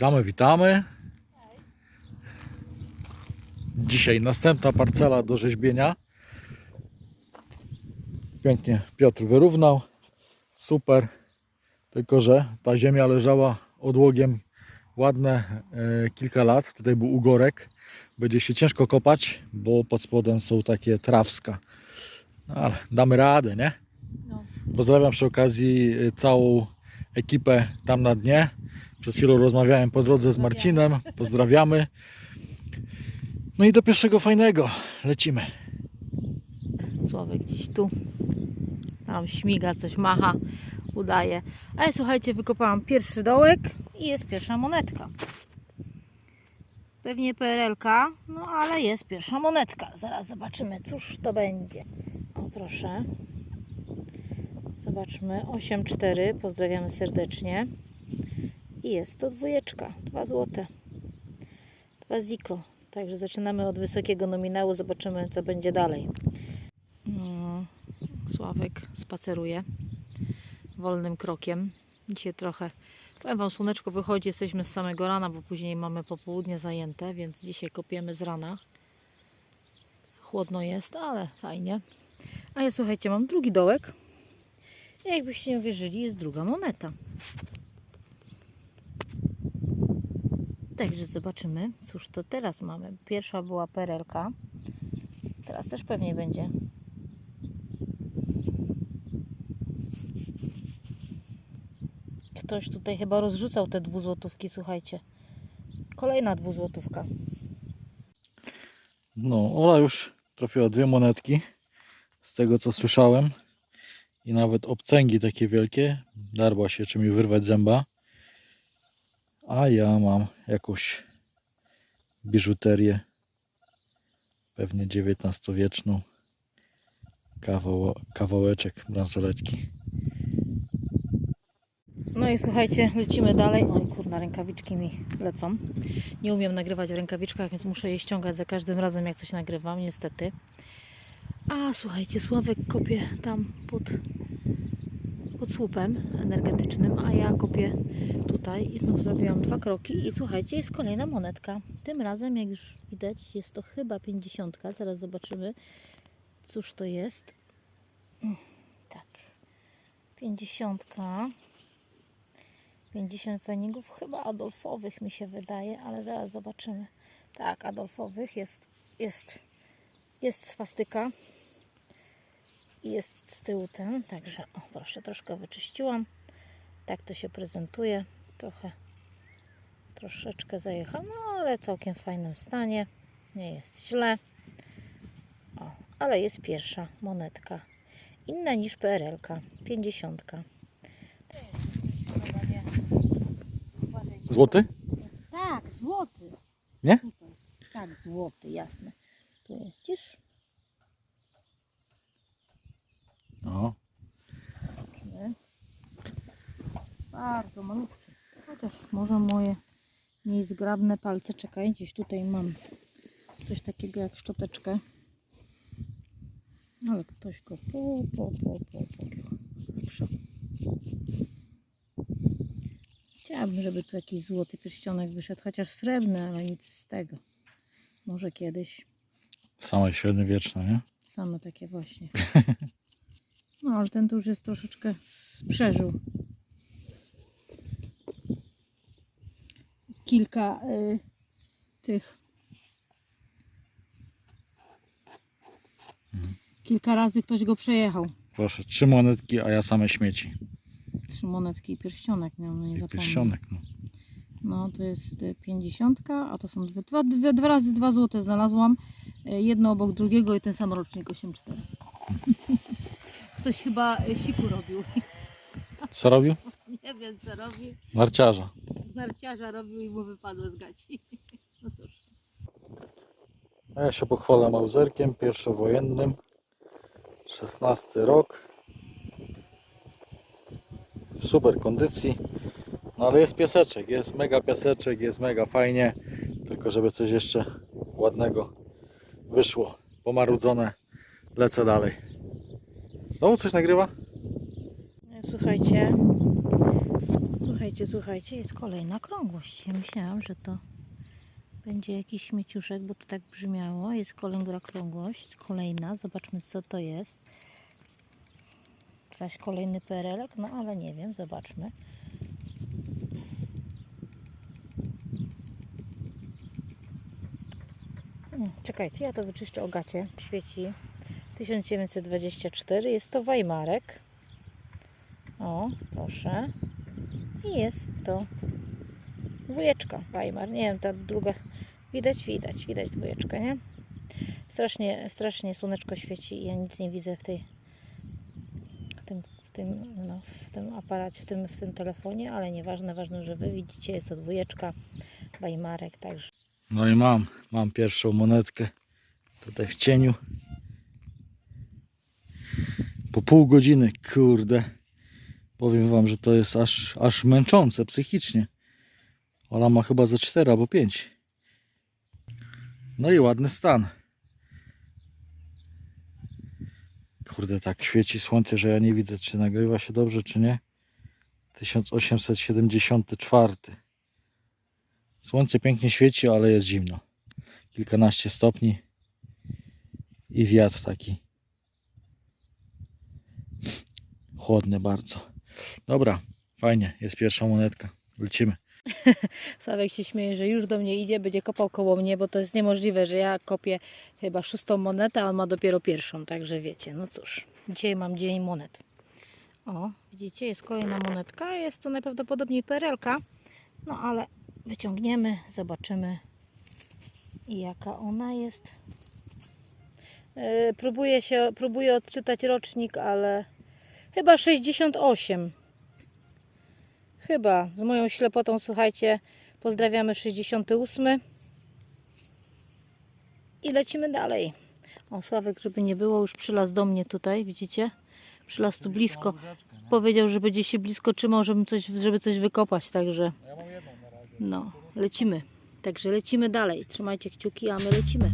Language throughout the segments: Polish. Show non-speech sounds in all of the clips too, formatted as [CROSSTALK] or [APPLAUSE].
Witamy, witamy. Dzisiaj następna parcela do rzeźbienia. Pięknie Piotr wyrównał. Super. Tylko, że ta ziemia leżała odłogiem ładne e, kilka lat. Tutaj był ugorek. Będzie się ciężko kopać, bo pod spodem są takie trawska. No, ale damy radę, nie? No. Pozdrawiam przy okazji y, całą ekipę tam na dnie. Przed chwilą rozmawiałem po drodze z Marcinem. Pozdrawiamy. No i do pierwszego fajnego lecimy. Sławek gdzieś tu. Tam śmiga, coś macha, udaje. Ale słuchajcie, wykopałam pierwszy dołek i jest pierwsza monetka. Pewnie PRL-ka, no ale jest pierwsza monetka. Zaraz zobaczymy, cóż to będzie. O proszę. Zobaczmy. 8,4. Pozdrawiamy serdecznie. Jest to dwójeczka. 2 złote. 2 ziko. Także zaczynamy od wysokiego nominału. Zobaczymy, co będzie dalej. No, Sławek spaceruje wolnym krokiem. Dzisiaj trochę, powiem Wam, słoneczko wychodzi, jesteśmy z samego rana, bo później mamy popołudnie zajęte, więc dzisiaj kopiemy z rana. Chłodno jest, ale fajnie. A ja słuchajcie, mam drugi dołek. Jakbyście nie uwierzyli, jest druga moneta. Także zobaczymy, cóż to teraz mamy. Pierwsza była perelka. Teraz też pewnie będzie Ktoś tutaj chyba rozrzucał te dwuzłotówki, słuchajcie. Kolejna dwuzłotówka. No, Ola już trafiła dwie monetki. Z tego co słyszałem. I nawet obcęgi takie wielkie. Darła się, czy mi wyrwać zęba. A ja mam jakąś biżuterię. Pewnie XIX-wieczną. Kawał, kawałeczek bransoletki. No i słuchajcie, lecimy dalej. Oj kurna, rękawiczki mi lecą. Nie umiem nagrywać w rękawiczkach, więc muszę je ściągać za każdym razem, jak coś nagrywam, niestety. A słuchajcie, Sławek kopie tam pod, pod słupem energetycznym, a ja kopię tutaj i znów zrobiłam dwa kroki i słuchajcie, jest kolejna monetka. Tym razem, jak już widać, jest to chyba 50. Zaraz zobaczymy, cóż to jest. Mm, Tak. 50. 50 feningów, chyba adolfowych mi się wydaje, ale zaraz zobaczymy. Tak, adolfowych jest, jest, jest swastyka i jest z tyłu ten, także o, proszę, troszkę wyczyściłam. Tak to się prezentuje, trochę, troszeczkę zajechał, no ale całkiem w fajnym stanie, nie jest źle. O, ale jest pierwsza monetka, inna niż PRL-ka, 50. Złoty? Tak, złoty. Nie? Tutaj. Tak, złoty, jasne. Tu jest cisz. O, Nie? Bardzo malutki. Chociaż może moje mniej zgrabne palce. Czekaj, gdzieś tutaj mam coś takiego jak szczoteczkę. Ale ktoś go po, po, po, po, po, zwiększył. Chciałabym, żeby tu jakiś złoty pierścionek wyszedł, chociaż srebrny, ale nic z tego. Może kiedyś. same średniowieczne, nie? Same takie właśnie. [LAUGHS] No, ale ten tu już jest troszeczkę przeżył. Kilka y, tych. Kilka razy ktoś go przejechał. Proszę, trzy monetki, a ja same śmieci. Trzy monetki i pierścionek miał, no nie I zapomnę. pierścionek, no. No to jest y, 50, a to są dwie, dwa, dwie, dwa razy dwa złote znalazłam. Y, Jedno obok drugiego i ten sam rocznik 8,4. [LAUGHS] Ktoś chyba y, siku robił. [LAUGHS] Co robił? Nie wiem co robił. Narciarza. Narciarza robił i mu wypadło z gaci. [LAUGHS] No cóż. A ja się pochwalę Mauzerkiem pierwszowojennym. 16 rok. W super kondycji. No ale jest pieseczek, jest mega piaseczek, jest mega fajnie. Tylko żeby coś jeszcze ładnego wyszło. Pomarudzone. Lecę dalej. Znowu coś nagrywa? Słuchajcie, Słuchajcie, słuchajcie, jest kolejna okrągłość. Ja myślałam, że to będzie jakiś śmieciuszek, bo to tak brzmiało. Jest kolejna okrągłość, kolejna. Zobaczmy, co to jest. Zaś kolejny perelek, no ale nie wiem, zobaczmy. Hmm, Czekajcie, ja to wyczyszczę o gacie. Świeci 1924. Jest to Weimarek. O, proszę. I jest to dwójeczka Weimar. Nie wiem, ta druga. Widać, widać, widać dwójeczkę, nie? Strasznie, strasznie słoneczko świeci i ja nic nie widzę w tej w tym, w tym, no, w tym aparacie, w tym, w tym telefonie, ale nieważne, ważne, że wy widzicie, jest to dwójeczka Weimarek, także No i mam, mam pierwszą monetkę tutaj w cieniu. Po pół godziny, kurde. Powiem wam, że to jest aż, aż męczące psychicznie. Ola ma chyba ze 4 albo 5. No i ładny stan. Kurde, tak świeci słońce, że ja nie widzę, czy nagrywa się dobrze, czy nie. 1874. Słońce pięknie świeci, ale jest zimno. Kilkanaście stopni i wiatr taki chłodny bardzo. Dobra, fajnie, jest pierwsza monetka. Lecimy. [LAUGHS] Sławek się śmieje, że już do mnie idzie, będzie kopał koło mnie, bo to jest niemożliwe, że ja kopię chyba szóstą monetę, a on ma dopiero pierwszą, także wiecie, no cóż, dzisiaj mam dzień monet. O, widzicie, jest kolejna monetka, jest to najprawdopodobniej perelka, no ale wyciągniemy, zobaczymy jaka ona jest. Yy, próbuję się, próbuję odczytać rocznik, ale chyba 68. Chyba, z moją ślepotą, słuchajcie, pozdrawiamy 68. I lecimy dalej. O, Sławek, żeby nie było, już przylazł do mnie tutaj, widzicie? Przylazł tu blisko. Powiedział, że będzie się blisko trzymał, żeby coś, żeby coś wykopać, także no, lecimy. Także lecimy dalej. Trzymajcie kciuki, a my lecimy.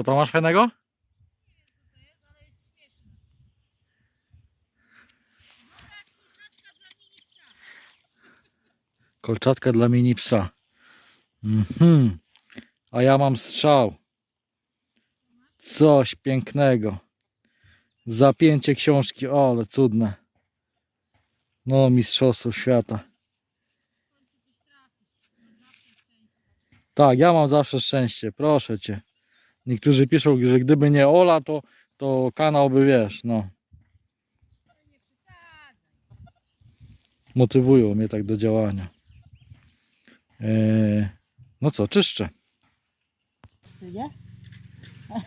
Co to masz fajnego? Kolczatka dla mini psa. Mhm. A ja mam strzał. Coś pięknego. Zapięcie książki, o, ale cudne. No, mistrzostwo świata. Tak, ja mam zawsze szczęście, proszę cię. Niektórzy piszą, że gdyby nie Ola, to, to kanał by wiesz, no. Motywują mnie tak do działania. Eee, no co, czyszczę. nie? [LAUGHS]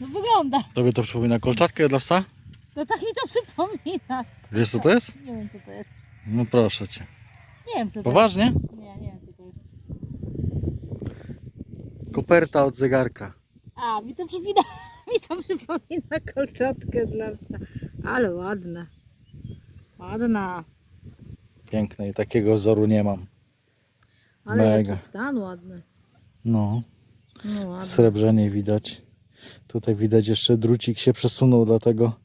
No wygląda. Tobie to przypomina kolczatkę dla psa? No tak mi to przypomina. Wiesz co to jest? Nie wiem co to jest. No proszę cię. Nie wiem co to Poważnie? jest. Nie, nie wiem co to jest. Koperta od zegarka. A, mi to przypomina, [LAUGHS] mi to przypomina kolczatkę dla psa. Ale ładna. Ładna. Piękne i takiego wzoru nie mam. Ale Mega. jaki stan ładny. No, No ładny. widać. Tutaj widać jeszcze drucik się przesunął, dlatego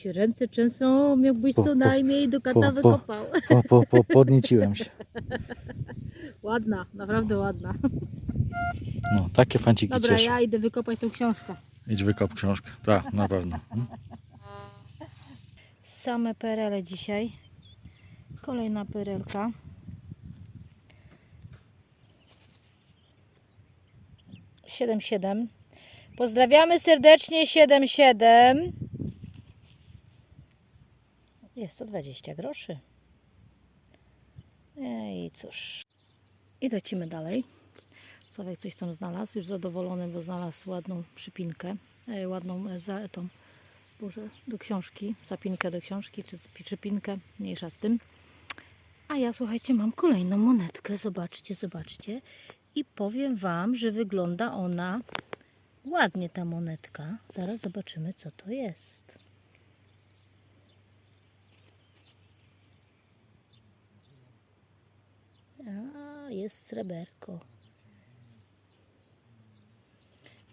się ręce trzęsą, miałbyś Po- co po- najmniej do kata po- po- wykopał. po, po, po, podnieciłem się. [LAUGHS] Ładna, naprawdę ładna. No, takie fanciki Dobra, cieszą. ja idę wykopać tą książkę. Idź wykop książkę. Tak, na pewno. Mm. Same perele dzisiaj. Kolejna perelka. Siedem siedem. Pozdrawiamy serdecznie 77. Jest to 20 groszy. I cóż. I lecimy dalej. Sławek coś tam znalazł, już zadowolony, bo znalazł ładną przypinkę, e, ładną e, za tą, boże, do książki, zapinkę do książki, czy przypinkę, mniejsza z tym. A ja, słuchajcie, mam kolejną monetkę, zobaczcie, zobaczcie. I powiem Wam, że wygląda ona ładnie, ta monetka. Zaraz zobaczymy, co to jest. A, jest sreberko.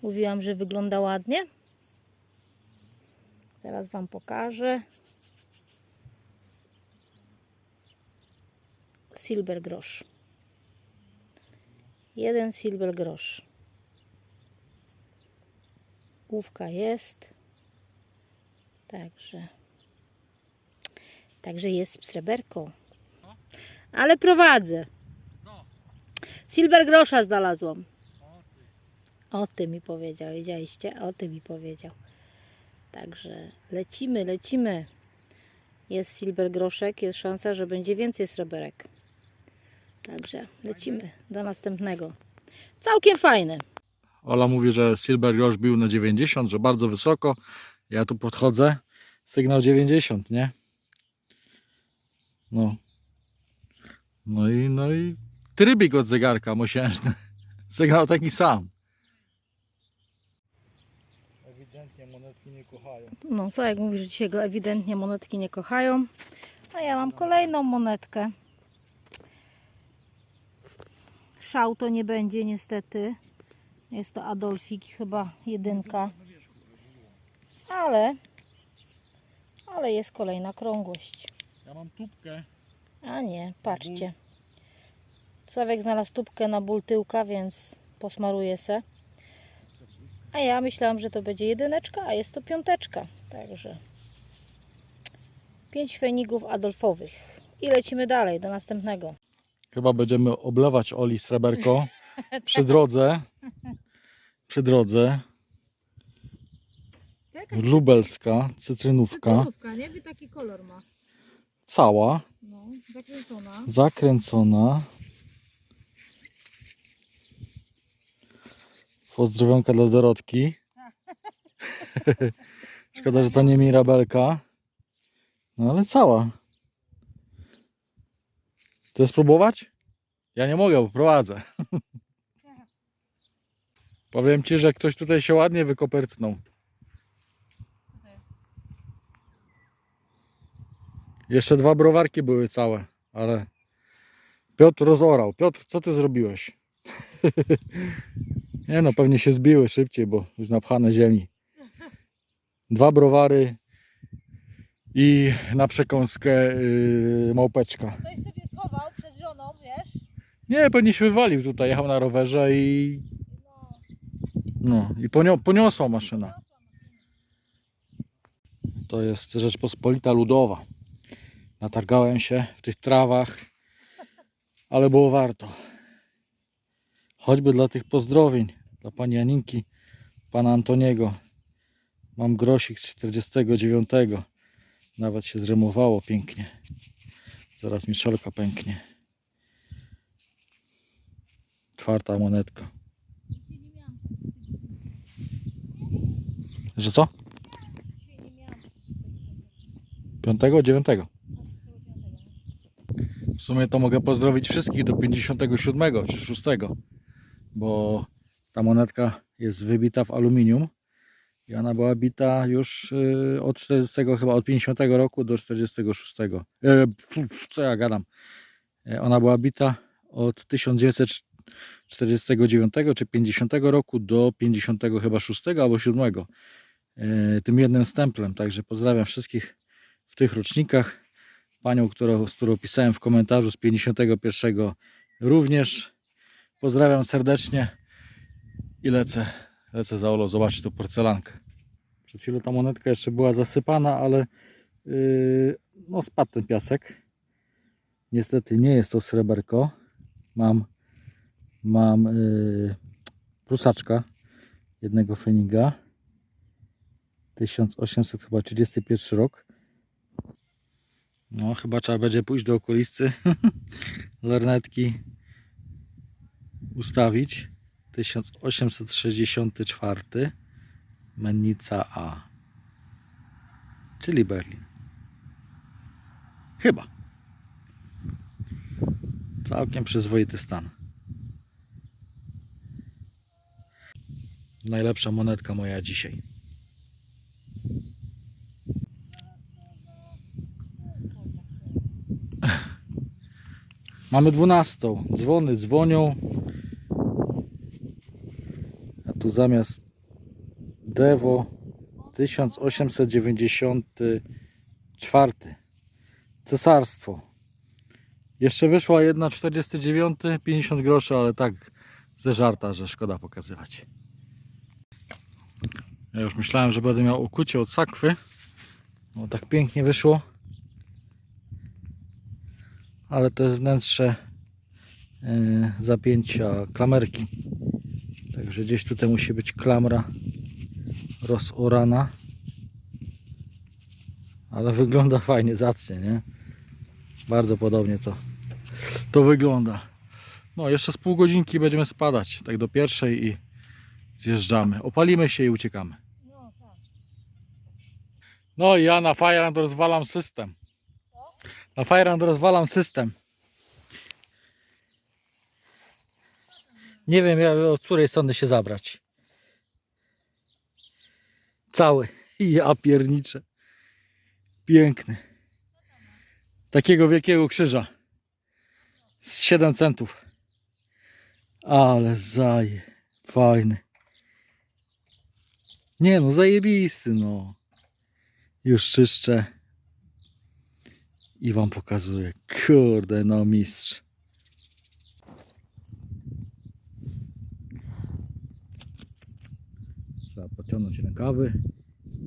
Mówiłam, że wygląda ładnie. Teraz Wam pokażę. Silber grosz. Jeden silber grosz. Główka jest. Także. Także jest sreberko. Ale prowadzę. Silber grosza znalazłam. O ty mi powiedział, wiedzieliście? O ty mi powiedział. Także lecimy, lecimy. Jest silver groszek, jest szansa, że będzie więcej sreberek. Także lecimy do następnego. Całkiem fajne. Ola mówi, że Silver Grosz bił na 90, że bardzo wysoko. Ja tu podchodzę. Sygnał 90, nie? No. No i, no i trybik od zegarka mosiężny. Sygnał [LAUGHS] taki sam. Ewidentnie monetki nie kochają. No, co jak mówisz, że dzisiaj go ewidentnie monetki nie kochają. A ja mam kolejną monetkę. Szał to nie będzie niestety. Jest to Adolfik, chyba jedynka. Ale, ale jest kolejna krągłość. Ja mam tubkę. A nie, patrzcie. Sławek znalazł tubkę na ból tyłka, więc posmaruje se. A ja myślałam, że to będzie jedyneczka, a jest to piąteczka. Także pięć fenigów Adolfowych. I lecimy dalej do następnego. Chyba będziemy oblewać Oli sreberko [LAUGHS] przy drodze. Przy drodze. Lubelska, cytrynówka. nie? Wy taki kolor ma. Cała, No, zakręcona. zakręcona. Pozdrowionka dla Dorotki. [LAUGHS] Szkoda, że to nie Mirabelka. No ale cała. Chcesz spróbować? Ja nie mogę, bo prowadzę. [LAUGHS] Powiem Ci, że ktoś tutaj się ładnie wykopertnął. Jeszcze dwa browarki były całe, ale Piotr rozorał. Piotr, co ty zrobiłeś? [LAUGHS] Nie no, pewnie się zbiły szybciej, bo już napchane ziemi. Dwa browary i na przekąskę yy, małpeczka. Ktoś sobie schował przed żoną, wiesz? Nie, pewnie się wywalił tutaj, jechał na rowerze i No, i ponio, poniosła maszyna. To jest Rzeczpospolita Ludowa. Natargałem się w tych trawach, ale było warto. Choćby dla tych pozdrowień, dla pani Aninki, pana Antoniego. Mam grosik z 49. Nawet się zremowało pięknie. Zaraz mi szalka pęknie. Czwarta monetka. Że co? Piątego, dziewiątego. W sumie to mogę pozdrowić wszystkich do 57 czy 6, bo ta monetka jest wybita w aluminium i ona była bita już y, od 40, chyba od 50 roku do 46. E, co ja gadam? E, Ona była bita od 1949 czy 50 roku do 50 chyba 6 albo 7 e, tym jednym stemplem. Także pozdrawiam wszystkich w tych rocznikach. Panią, którą, z którą pisałem w komentarzu z 51 również. Pozdrawiam serdecznie i lecę, lecę za Olo zobaczyć tą porcelankę. Przed chwilą ta monetka jeszcze była zasypana, ale yy, no spadł ten piasek. Niestety nie jest to sreberko. Mam, mam yy, prusaczka jednego feniga. 1800 chyba 31 rok. No chyba trzeba będzie pójść do okulisty. [LAUGHS] Lornetki ustawić. 1864 Mennica A. Czyli Berlin. Chyba. Całkiem przyzwoity stan. Najlepsza monetka moja dzisiaj. Mamy 12. Dzwony dzwonią. Tu zamiast Devo 1894 Cesarstwo. Jeszcze wyszła jedna 49, 50 groszy, ale tak ze żarta, że szkoda pokazywać. Ja już myślałem, że będę miał ukucie od sakwy. No tak pięknie wyszło. Ale te wnętrze yy, zapięcia klamerki. Także gdzieś tutaj musi być klamra rozorana. Ale wygląda fajnie, zacnie, nie? Bardzo podobnie to, to wygląda. No, jeszcze z pół godzinki będziemy spadać, tak do pierwszej i zjeżdżamy. Opalimy się i uciekamy. No i ja na Firehand rozwalam system. Na Firehand rozwalam system. Nie wiem od której strony się zabrać. Cały. [LAUGHS] Ja pierniczę. Piękny. Takiego wielkiego krzyża. Z 7 centów. Ale zaje. Fajny. Nie no, zajebisty no. Już czyszczę. I wam pokazuję. Kurde, no mistrz. Trzeba pociągnąć rękawy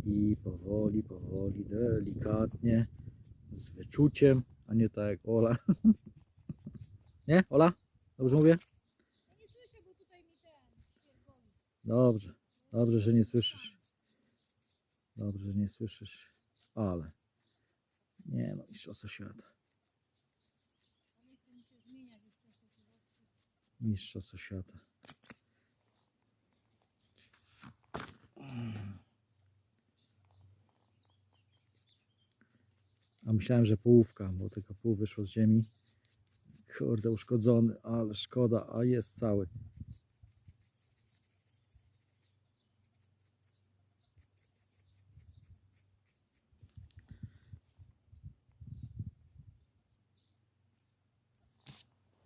i powoli, powoli, delikatnie, z wyczuciem, a nie tak jak Ola. [LAUGHS] Nie, Ola? Dobrze mówię? Dobrze, dobrze, że nie słyszysz. Dobrze, że nie słyszysz, ale nie no, mistrzostwo świata. Mistrzostwo świata. A myślałem, że połówka, bo tylko pół wyszło z ziemi. Kurde, uszkodzony, ale szkoda, a jest cały.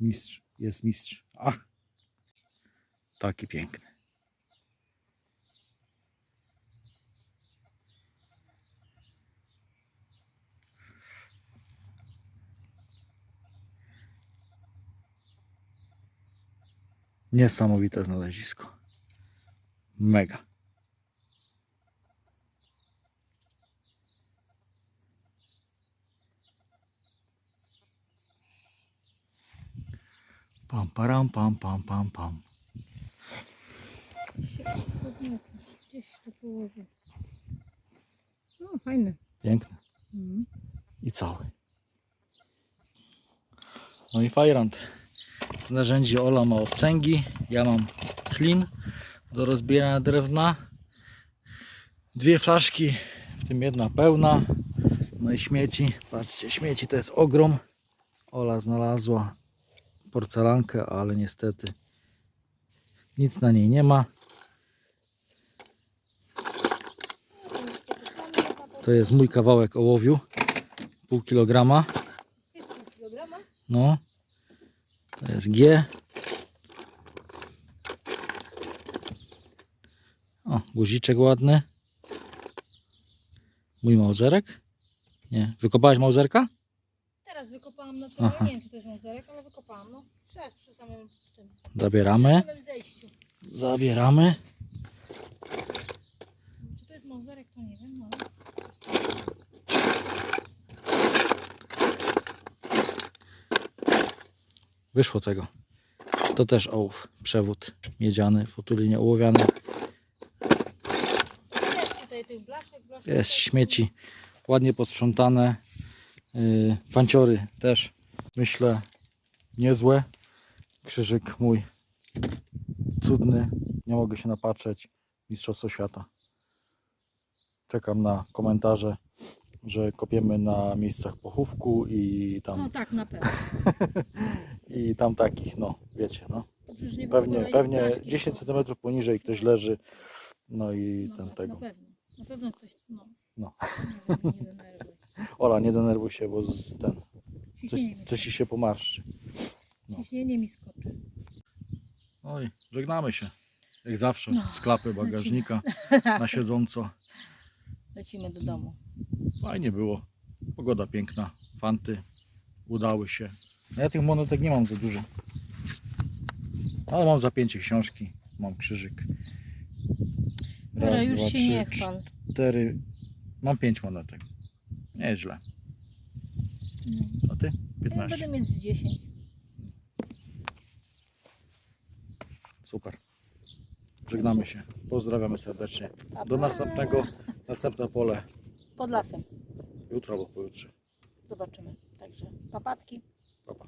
Mistrz, jest mistrz. Ach, taki piękny. Niesamowite znalezisko. Mega. Pam, param, pam, pam, pam, pam. Gdzieś to położę. No, fajny. Piękny. Mhm. I cały. No i fajrant. Z narzędzi Ola ma obcęgi. Ja mam klin do rozbierania drewna. Dwie flaszki, w tym jedna pełna. No i śmieci. Patrzcie, śmieci to jest ogrom. Ola znalazła porcelankę, ale niestety nic na niej nie ma. To jest mój kawałek ołowiu. Pół kilograma. kilograma? No. To jest G. O, guziczek ładny. Mój małżerek? Nie. Wykopałeś małżerka? Teraz wykopałam naturalnie. Aha. Nie wiem, czy to jest mozerek, ale wykopałam. No, przed, przy samym tym. Zabieramy. Przy samym zejściu. Zabieramy. Czy to jest mozerek, to nie wiem. No. Wyszło tego. To też ołów. Przewód miedziany, w otulinie ołowiany. Jest śmieci ładnie posprzątane. Yy, fanciory też myślę niezłe. Krzyżyk mój cudny. Nie mogę się napatrzeć. Mistrzostwo świata. Czekam na komentarze, że kopiemy na miejscach pochówku i No tam, tak, na pewno. [LAUGHS] i tam takich, no wiecie, no. Pewnie, pewnie blaszki, 10 to- cm poniżej ktoś leży. No i no ten tak, tego. Na pewno. Na pewno ktoś, no. No. Nie, wiem, nie denerwuj. [LAUGHS] Ola, nie denerwuj się, bo z, ten, coś, coś ci się pomarszczy. no. ciśnienie mi skoczy. Oj, żegnamy się. Jak zawsze, No, z klapy bagażnika [LAUGHS] na siedząco. Lecimy do domu. Fajnie było. Pogoda piękna. Fanty udały się. No Ja tych monetek nie mam za dużo. Ale mam zapięcie książki. Mam krzyżyk. Dobra, już się nie chwal. cztery. Mam pięć monetek. Nieźle. No. A ty? Ja 15. będę mieć z 10. Super. Żegnamy się. Pozdrawiamy serdecznie. Do następnego. Następne pole Pod lasem. jutro albo pojutrze. Zobaczymy. Także papatki. Pa, pa.